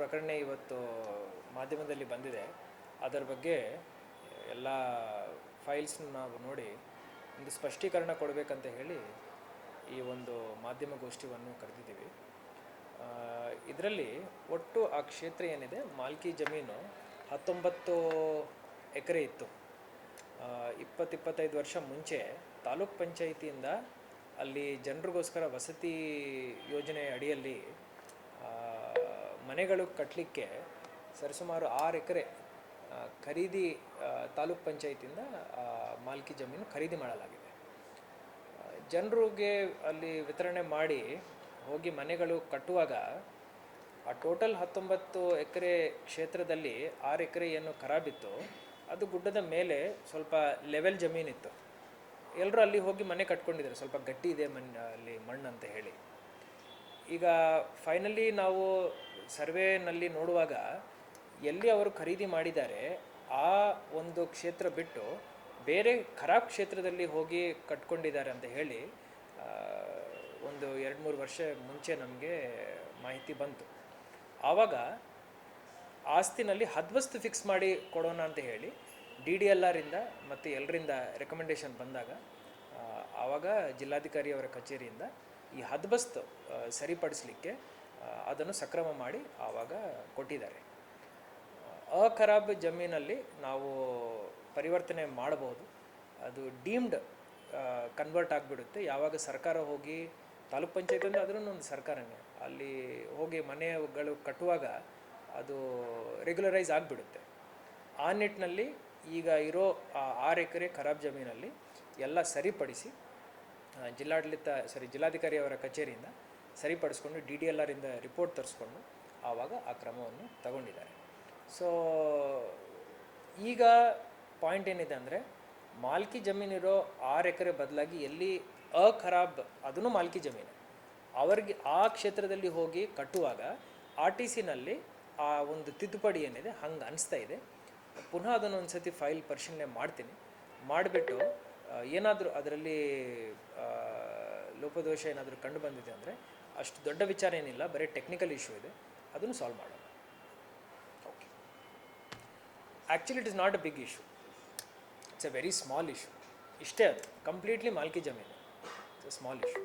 ಪ್ರಕರಣ ಇವತ್ತು ಮಾಧ್ಯಮದಲ್ಲಿ ಬಂದಿದೆ. ಅದರ ಬಗ್ಗೆ ಎಲ್ಲ ಫೈಲ್ಸ್ನ ನಾವು ನೋಡಿ ಒಂದು ಸ್ಪಷ್ಟೀಕರಣ ಕೊಡಬೇಕಂತ ಹೇಳಿ ಈ ಒಂದು ಮಾಧ್ಯಮ ಗೋಷ್ಠಿಯನ್ನು ಕರೆದಿದ್ದೀವಿ. ಇದರಲ್ಲಿ ಒಟ್ಟು ಆ ಕ್ಷೇತ್ರ ಏನಿದೆ? ಮಾಲ್ಕಿ ಜಮೀನು ಹತ್ತೊಂಬತ್ತು ಎಕರೆ ಇತ್ತು. ಇಪ್ಪತ್ತು ಇಪ್ಪತ್ತೈದು ವರ್ಷ ಮುಂಚೆ ತಾಲೂಕ್ ಪಂಚಾಯಿತಿಯಿಂದ ಅಲ್ಲಿ ಜನರಿಗೋಸ್ಕರ ವಸತಿ ಯೋಜನೆ ಅಡಿಯಲ್ಲಿ ಮನೆಗಳು ಕಟ್ಟಲಿಕ್ಕೆ ಸರಿಸುಮಾರು ಆರು ಎಕರೆ ಖರೀದಿ ತಾಲೂಕ್ ಪಂಚಾಯತಿಯಿಂದ ಮಾಲ್ಕಿ ಜಮೀನು ಖರೀದಿ ಮಾಡಲಾಗಿದೆ. ಜನರಿಗೆ ಅಲ್ಲಿ ವಿತರಣೆ ಮಾಡಿ ಹೋಗಿ ಮನೆಗಳು ಕಟ್ಟುವಾಗ ಆ ಟೋಟಲ್ ಹತ್ತೊಂಬತ್ತು ಎಕರೆ ಕ್ಷೇತ್ರದಲ್ಲಿ ಆರು ಎಕರೆ ಏನು ಖರಾಬಿತ್ತು. ಅದು ಗುಡ್ಡದ ಮೇಲೆ ಸ್ವಲ್ಪ ಲೆವೆಲ್ ಜಮೀನಿತ್ತು. ಎಲ್ಲರೂ ಅಲ್ಲಿ ಹೋಗಿ ಮನೆ ಕಟ್ಕೊಂಡಿದ್ದಾರೆ. ಸ್ವಲ್ಪ ಗಟ್ಟಿ ಇದೆ ಮಣ್ಣು ಅಲ್ಲಿ ಮಣ್ಣು ಅಂತ ಹೇಳಿ. ಈಗ ಫೈನಲಿ ನಾವು ಸರ್ವೇನಲ್ಲಿ ನೋಡುವಾಗ ಎಲ್ಲಿ ಅವರು ಖರೀದಿ ಮಾಡಿದ್ದಾರೆ, ಆ ಒಂದು ಕ್ಷೇತ್ರ ಬಿಟ್ಟು ಬೇರೆ ಖರಾಬ್ ಕ್ಷೇತ್ರದಲ್ಲಿ ಹೋಗಿ ಕಟ್ಕೊಂಡಿದ್ದಾರೆ ಅಂತ ಹೇಳಿ ಒಂದು ಎರಡು ಮೂರು ವರ್ಷ ಮುಂಚೆ ನಮಗೆ ಮಾಹಿತಿ ಬಂತು. ಆವಾಗ ಆಸ್ತಿನಲ್ಲಿ ಹದ್ವಸ್ತು ಫಿಕ್ಸ್ ಮಾಡಿ ಕೊಡೋಣ ಅಂತ ಹೇಳಿ ಡಿ ಡಿ ಎಲ್ ಆರಿಂದ ಮತ್ತು ಎಲ್ಲರಿಂದ ರೆಕಮೆಂಡೇಶನ್ ಬಂದಾಗ ಆವಾಗ ಜಿಲ್ಲಾಧಿಕಾರಿಯವರ ಕಚೇರಿಯಿಂದ ಈ ಹದ್ಬಸ್ತು ಸರಿಪಡಿಸಲಿಕ್ಕೆ ಅದನ್ನು ಸಕ್ರಮ ಮಾಡಿ ಆವಾಗ ಕೊಟ್ಟಿದ್ದಾರೆ. ಅಖರಾಬ್ ಜಮೀನಲ್ಲಿ ನಾವು ಪರಿವರ್ತನೆ ಮಾಡಬಹುದು. ಅದು ಡೀಮ್ಡ್ ಕನ್ವರ್ಟ್ ಆಗಿಬಿಡುತ್ತೆ. ಯಾವಾಗ ಸರ್ಕಾರ ಹೋಗಿ ತಾಲೂಕ್ ಪಂಚಾಯತ್ ಅಂದರೆ ಅದರೂ ಒಂದು ಸರ್ಕಾರನೇ. ಅಲ್ಲಿ ಹೋಗಿ ಮನೆಗಳು ಕಟ್ಟುವಾಗ ಅದು ರೆಗ್ಯುಲರೈಸ್ ಆಗಿಬಿಡುತ್ತೆ. ಆ ನಿಟ್ಟಿನಲ್ಲಿ ಈಗ ಇರೋ ಆರು ಎಕರೆ ಖರಾಬ್ ಜಮೀನಲ್ಲಿ ಎಲ್ಲ ಸರಿಪಡಿಸಿ ಜಿಲ್ಲಾಡಳಿತ ಸಾರಿ ಜಿಲ್ಲಾಧಿಕಾರಿಯವರ ಕಚೇರಿಯಿಂದ ಸರಿಪಡಿಸ್ಕೊಂಡು ಡಿ ಡಿ ಎಲ್ ಆರಿಂದ ರಿಪೋರ್ಟ್ ತರಿಸ್ಕೊಂಡು ಆವಾಗ ಆ ಕ್ರಮವನ್ನು ತಗೊಂಡಿದ್ದಾರೆ. ಸೊ ಈಗ ಪಾಯಿಂಟ್ ಏನಿದೆ ಅಂದರೆ ಮಾಲ್ಕಿ ಜಮೀನಿರೋ ಆರು ಎಕರೆ ಬದಲಾಗಿ ಎಲ್ಲಿ ಅಖರಾಬ್ ಅದನ್ನು ಮಾಲ್ಕಿ ಜಮೀನು. ಅವರಿಗೆ ಆ ಕ್ಷೇತ್ರದಲ್ಲಿ ಹೋಗಿ ಕಟ್ಟುವಾಗ ಆರ್ ಟಿ ಸಿನಲ್ಲಿ ಆ ಒಂದು ತಿದ್ದುಪಡಿ ಏನಿದೆ ಹಂಗೆ ಅನಿಸ್ತಾ ಇದೆ. ಪುನಃ ಅದನ್ನು ಒಂದು ಸತಿ ಫೈಲ್ ಪರಿಶೀಲನೆ ಮಾಡ್ತೀನಿ. ಮಾಡಿಬಿಟ್ಟು ಏನಾದರೂ ಅದರಲ್ಲಿ ಲೋಪದೋಷ ಏನಾದರೂ ಕಂಡು ಬಂದಿದೆ ಅಂದರೆ ಅಷ್ಟು ದೊಡ್ಡ ವಿಚಾರ ಏನಿಲ್ಲ, ಬರೀ ಟೆಕ್ನಿಕಲ್ ಇಶ್ಯೂ ಇದೆ, ಅದನ್ನು ಸಾಲ್ವ್ ಮಾಡೋಣ. Okay actually it is not a big issue it's a very small issue ಇಷ್ಟೇ ಅದು. ಕಂಪ್ಲೀಟ್ಲಿ ಮಾಲ್ಕಿ ಜಮೀನು ಇಟ್ಸ್ ಅ ಸ್ಮಾಲ್ ಇಶ್ಯೂ